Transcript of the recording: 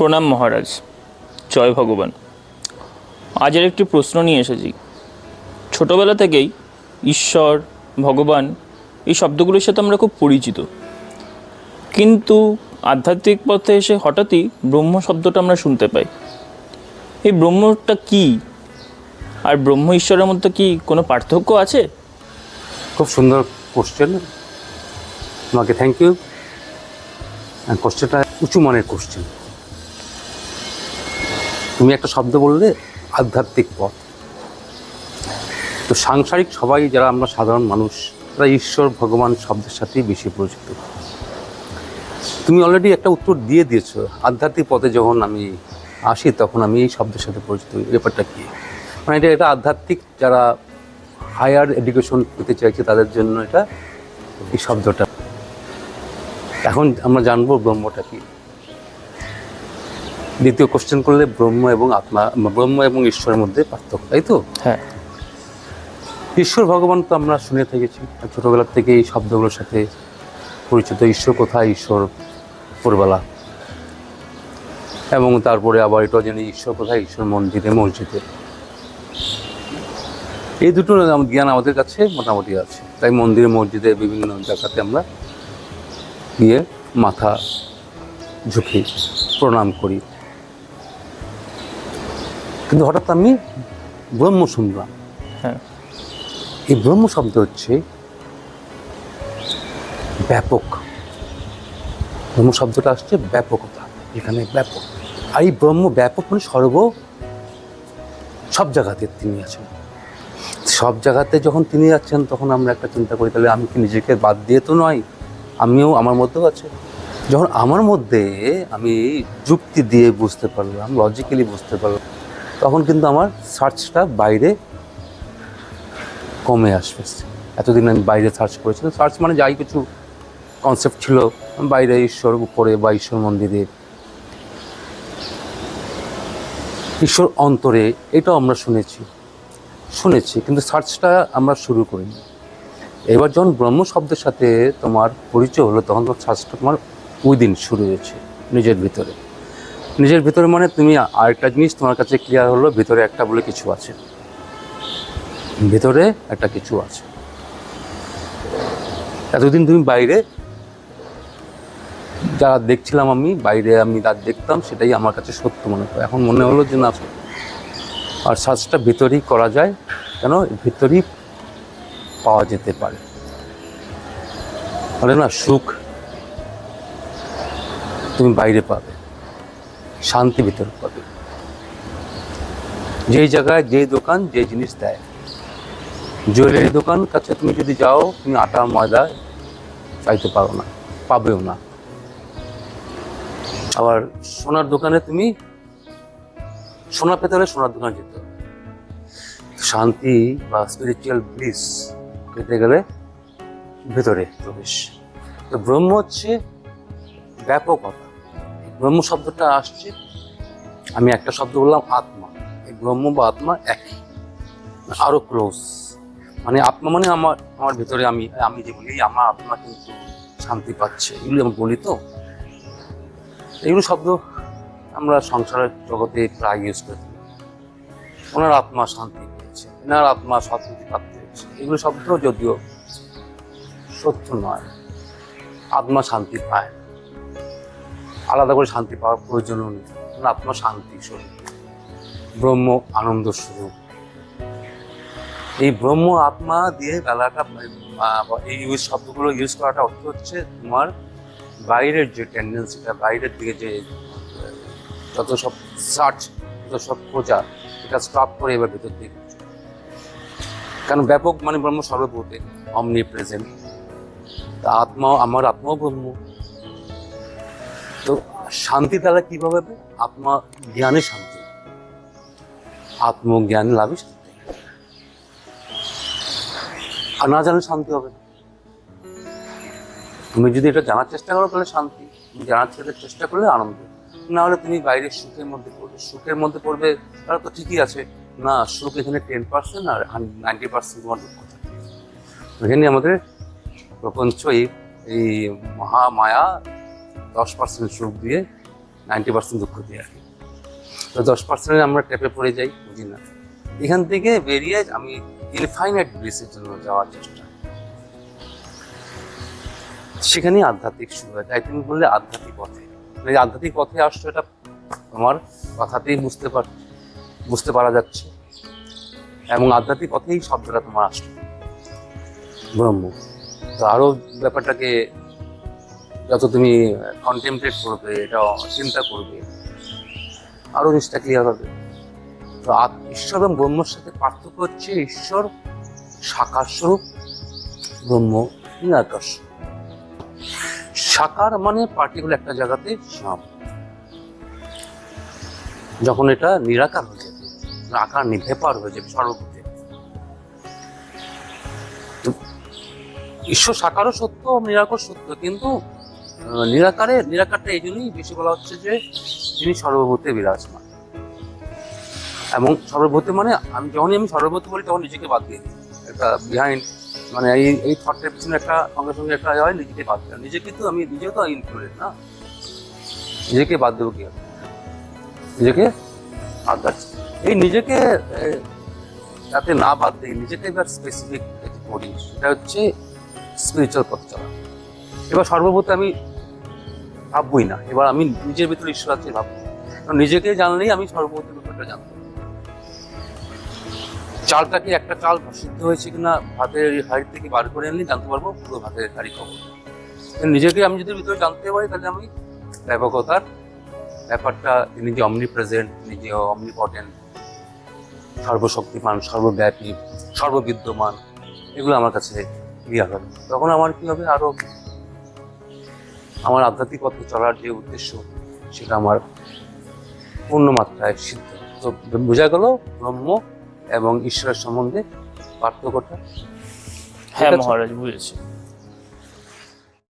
প্রণাম মহারাজ। জয় ভগবান। আজের একটি প্রশ্ন নিয়ে এসেছি। ছোটবেলা থেকেই ঈশ্বর, ভগবান এই শব্দগুলোর সাথে আমরা খুব পরিচিত। কিন্তু আধ্যাত্মিক পথে এসে হঠাৎই ব্রহ্ম শব্দটা আমরা শুনতে পাই। এই ব্রহ্মটা কি? আর ব্রহ্ম ঈশ্বরের মধ্যে কি কোনো পার্থক্য আছে? খুব সুন্দর কোশ্চেন তোমাকে থ্যাংক ইউ কোশ্চেনটা উঁচু মানের কোশ্চেন তুমি একটা শব্দ বললে আধ্যাত্মিক পথ। তো সাংসারিক সবাই যারা আমরা সাধারণ মানুষ, তারা ঈশ্বর, ভগবান শব্দের সাথেই বেশি পরিচিত। তুমি অলরেডি একটা উত্তর দিয়ে দিয়েছ, আধ্যাত্মিক পথে যখন আমি আসি তখন আমি এই শব্দের সাথে পরিচিত। ব্যাপারটা কী? মানে এটা এটা আধ্যাত্মিক যারা হায়ার এডুকেশন পেতে চাইছে তাদের জন্য এটা এই শব্দটা। এখন আমরা জানব ব্রহ্মটা কি। দ্বিতীয় কোশ্চেন করলে ব্রহ্ম এবং আত্মা ব্রহ্ম এবং ঈশ্বরের মধ্যে পার্থক্য তাই তো? হ্যাঁ। ঈশ্বর ভগবান তো আমরা শুনে থেকেছি। ছোটোবেলার থেকে এই শব্দগুলোর সাথে পরিচিত ঈশ্বর কোথায়? ঈশ্বর উপরবেলা। এবং তারপরে আবার এটাও জানি ঈশ্বর কোথায়? ঈশ্বর মন্দিরে মসজিদে। এই দুটো জ্ঞান আমাদের কাছে মোটামুটি আছে। তাই মন্দিরে মসজিদে বিভিন্ন জায়গাতে আমরা গিয়ে মাথা ঝুঁকি প্রণাম করি। কিন্তু হঠাৎ আমি ব্রহ্ম শুনলাম। হ্যাঁ। এই ব্রহ্ম শব্দ হচ্ছে ব্যাপক। ব্রহ্ম শব্দটা আসছে ব্যাপকতা এখানে ব্যাপক। আর এই ব্রহ্ম ব্যাপক মানে সর্ব সব জায়গাতে তিনি আছেন। সব জায়গাতে যখন তিনি আছেন তখন আমরা একটা চিন্তা করি তাহলে আমি কি নিজেকে বাদ দিয়ে তো নয়? আমিও আমার মধ্যেও আছে। যখন আমার মধ্যে আমি যুক্তি দিয়ে বুঝতে পারলাম লজিক্যালি বুঝতে পারলাম তখন কিন্তু আমার সার্চটা বাইরে কমে আসবে। এতদিন আমি বাইরে সার্চ করেছিলাম। সার্চ মানে যাই কিছু কনসেপ্ট ছিল, বাইরে ঈশ্বর উপরে বা ঈশ্বর মন্দিরে, ঈশ্বর অন্তরে, এটাও আমরা শুনেছি। শুনেছি, কিন্তু সার্চটা আমরা শুরু করিনি। এবার যখন ব্রহ্ম শব্দের সাথে তোমার পরিচয় হলো, তখন তোমার সার্চটা তোমার উইদিন শুরু হয়েছে, নিজের ভিতরে। নিজের ভিতরে মানে তুমি আরেকটা জিনিস তোমার কাছে ক্লিয়ার হলো, ভিতরে একটা বলে কিছু আছে। ভেতরে একটা কিছু আছে। এতদিন তুমি বাইরে, যা দেখছিলাম আমি, বাইরে আমি যা দেখতাম, সেটাই আমার কাছে সত্য মনে হয়। এখন মনে হলো যে না, আর সার্চটা ভিতরেই করা যায়, কেন? ভেতরেই পাওয়া যেতে পারে। বলে না, সুখ। তুমি বাইরে পাবে। শান্তি ভিতরে পাবে যেই জায়গায় যেই দোকান যে জিনিস দেয়। জুয়েলারি দোকান কাছে তুমি যদি যাও, তুমি আটা, ময়দা চাইতে পারো না, পাবেও না। আবার সোনার দোকানে তুমি সোনা পেতে হলে সোনার দোকানে যেতে হবে। শান্তি বা স্পিরিচুয়াল ব্লিস পেতে গেলে ভেতরে প্রবেশ। তো ব্রহ্ম হচ্ছে ব্যাপকতা। ব্রহ্ম শব্দটা আসছে, আমি একটা শব্দ বললাম আত্মা। এই ব্রহ্ম বা আত্মা একই, আরও ক্লোজ মানে আত্মা মানে আমার আমার ভিতরে আমি আমি যে বলি আমার আত্মা কিন্তু শান্তি পাচ্ছে। এগুলো আমি বলি তো এগুলো শব্দ আমরা সংসারের জগতে প্রায় ইউজ করে। থাকি ওনার আত্মা শান্তি পেয়েছে, এনার আত্মা সৎগতি প্রাপ্ত হয়েছে এগুলো শব্দ যদিও সত্য নয়, আত্মা শান্তি পায়। আলাদা করে শান্তি পাওয়ার প্রয়োজনও নেই। আত্মা শান্তি স্বরূপ। ব্রহ্ম আনন্দ স্বরূপ। এই ব্রহ্ম আত্মা দিয়ে বেলাটা এই ইউজ শব্দগুলো ইউজ করাটা অর্থ হচ্ছে তোমার বাইরের যে টেন্ডেন্সিটা বাইরের দিকে যে যত সব সার্চ যত সব খোঁজা, এটা স্টপ করে এবার ভেতর দিকে। কারণ ব্যাপক মানে ব্রহ্ম সর্বভূতে অমনি প্রেজেন্ট তা আত্মাও, আমার আত্মাও ব্রহ্ম। তো শান্তি তাহলে কীভাবে? আত্মা জ্ঞানে শান্তি। আত্মজ্ঞান লাভে শান্তি। আর না জানলে শান্তি হবে না। তুমি যদি এটা জানার চেষ্টা করো, তাহলে শান্তি। তুমি জানার চেষ্টা- করলে আনন্দ। না হলে তুমি বাইরের সুখের মধ্যে পড়বে। সুখের মধ্যে পড়বে তাহলে তো ঠিকই আছে। না, সুখ এখানে টেন পার্সেন্ট আর নাইনটি পার্সেন্ট তোমার দুঃখ থাকে। এখানে আমাদের প্রপঞ্চ এই এই মহামায়া দশ পার্সেন্ট সুখ দিয়ে নাইনটি পার্সেন্ট দুঃখ দিয়ে আর কি। তো দশ পার্সেন্ট আমরা ট্যাপে পড়ে যাই, বুঝি না। এখান থেকে বেরিয়ে আমি ইনফাইনাইট ব্লিসের জন্য যাওয়ার চেষ্টা সেখানেই আধ্যাত্মিক শুরু হয়। তাই তুমি বললে আধ্যাত্মিক পথে। মানে আধ্যাত্মিক পথে আসছো, এটা তোমার কথাতেই বুঝতে পার, বুঝতে পারা যাচ্ছে। এবং আধ্যাত্মিক পথেই শব্দটা তোমার আসলো। ব্রহ্ম। তো আরও ব্যাপারটাকে যত তুমি কন্টেমপ্লেট করবে এটা চিন্তা করবে, আরও জিনিসটা ক্লিয়ার হবে। তো ঈশ্বর এবং ব্রহ্মর সাথে পার্থক্য হচ্ছে ঈশ্বর সাকার স্বরূপ, ব্রহ্ম নিরাকার সাকার মানে পার্টিকুলার একটা জায়গাতে সীমাবদ্ধ যখন এটা নিরাকার হয়ে যাবে, আকার নেই ভেপার হয়ে যাবে। সর্বভূতে ঈশ্বর সাকারও সত্য নিরাকার সত্য, কিন্তু নিরাকারে, নিরাকারটা এই জন্যই বেশি বলা হচ্ছে যে তিনি সর্বভূতে বিরাজমান। এবং সর্বভূতে মানে আমি যখনই আমি সর্বভূতে বলি তখন নিজেকে বাদ দিয়ে দিই। একটা বিহাইন্ড মানে এই এই থটের পিছনে একটা সঙ্গে সঙ্গে একটা হয়, নিজেকে বাদ দেওয়া। নিজেকে তো আমি, নিজেও তো ইনক্লুডেড না। নিজেকে বাদ দেবো কি? নিজেকে বাদ যাচ্ছে। এই নিজেকে যাতে না বাদ দিই, নিজেকে এবার স্পেসিফিক করি সেটা হচ্ছে স্পিরিচুয়াল পথ চলা। এবার সর্বভূতে আমি ভাববই না। এবার আমি নিজের ভিতরে ঈশ্বর আছে ভাববো। নিজেকে জানলেই আমি সর্বভূতের ব্যাপারটা জানব। চালটাকে একটা চাল সিদ্ধ হয়েছে কিনা ভাতের হাড়ি থেকে বার করে আনলে জানতে পারব, পুরো ভাতের হাড়ি খবর নিজেকে আমি যদি ভিতরে জানতে পারি, তাহলে আমি ব্যাপকতার ব্যাপারটা, তিনি যে অমনি প্রেজেন্ট তিনি যে অমনি পটেন্ট সর্বশক্তিমান, সর্বব্যাপী, সর্ববিদ্যমান, এগুলো আমার কাছে ক্লিয়ার হবে তখন আমার কি হবে? আরও আমার আধ্যাত্মিক পথে চলার যে উদ্দেশ্য সেটা আমার পূর্ণ মাত্রায় সিদ্ধ। তো বোঝা গেল ব্রহ্ম এবং ঈশ্বরের সম্বন্ধে পার্থক্যটা। হ্যাঁ মহারাজ বুঝেছি।